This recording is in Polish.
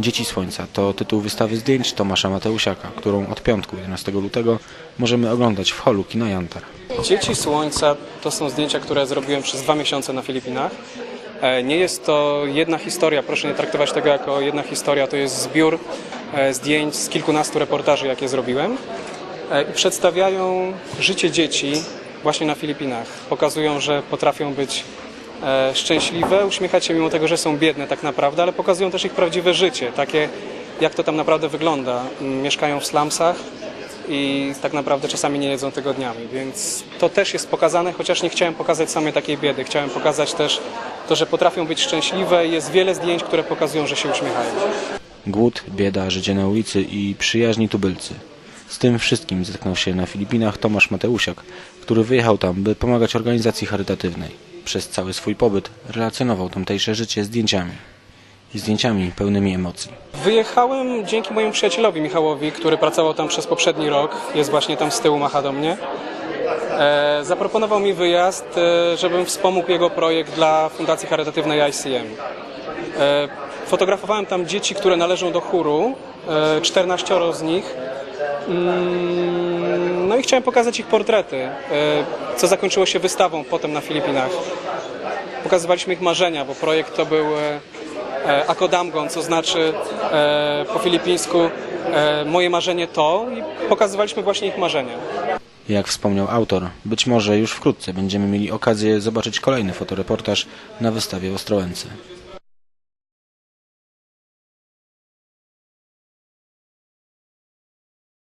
Dzieci Słońca to tytuł wystawy zdjęć Tomasza Mateusiaka, którą od piątku 11 lutego możemy oglądać w holu kina Jantar. Dzieci Słońca to są zdjęcia, które zrobiłem przez dwa miesiące na Filipinach. E, Nie jest to jedna historia, proszę nie traktować tego jako jedna historia, to jest zbiór e, zdjęć z kilkunastu reportaży, jakie zrobiłem. E, I przedstawiają życie dzieci właśnie na Filipinach. Pokazują, że potrafią być szczęśliwe, uśmiechać się mimo tego, że są biedne tak naprawdę, ale pokazują też ich prawdziwe życie, takie jak to tam naprawdę wygląda. M, Mieszkają w slumsach, i tak naprawdę czasami nie jedzą tygodniami, więc to też jest pokazane, chociaż nie chciałem pokazać samej takiej biedy. Chciałem pokazać też to, że potrafią być szczęśliwe i jest wiele zdjęć, które pokazują, że się uśmiechają. Głód, bieda, życie na ulicy i przyjaźni tubylcy. Z tym wszystkim zetknął się na Filipinach Tomasz Mateusiak, który wyjechał tam, by pomagać organizacji charytatywnej. Przez cały swój pobyt relacjonował tamtejsze życie zdjęciami. Zdjęciami pełnymi emocji. Wyjechałem dzięki mojemu przyjacielowi Michałowi, który pracował tam przez poprzedni rok, jest właśnie tam z tyłu, macha do mnie. E, zaproponował mi wyjazd, e, żebym wspomógł jego projekt dla Fundacji Charytatywnej ICM. E, fotografowałem tam dzieci, które należą do chóru, e, 14 z nich. Mm, i chciałem pokazać ich portrety, e, co zakończyło się wystawą potem na Filipinach. Pokazywaliśmy ich marzenia, bo projekt to był e, e, Akodamgon, co znaczy po filipińsku moje marzenie to i pokazywaliśmy właśnie ich marzenia. Jak wspomniał autor, być może już wkrótce będziemy mieli okazję zobaczyć kolejny fotoreportaż na wystawie Ostrołęce.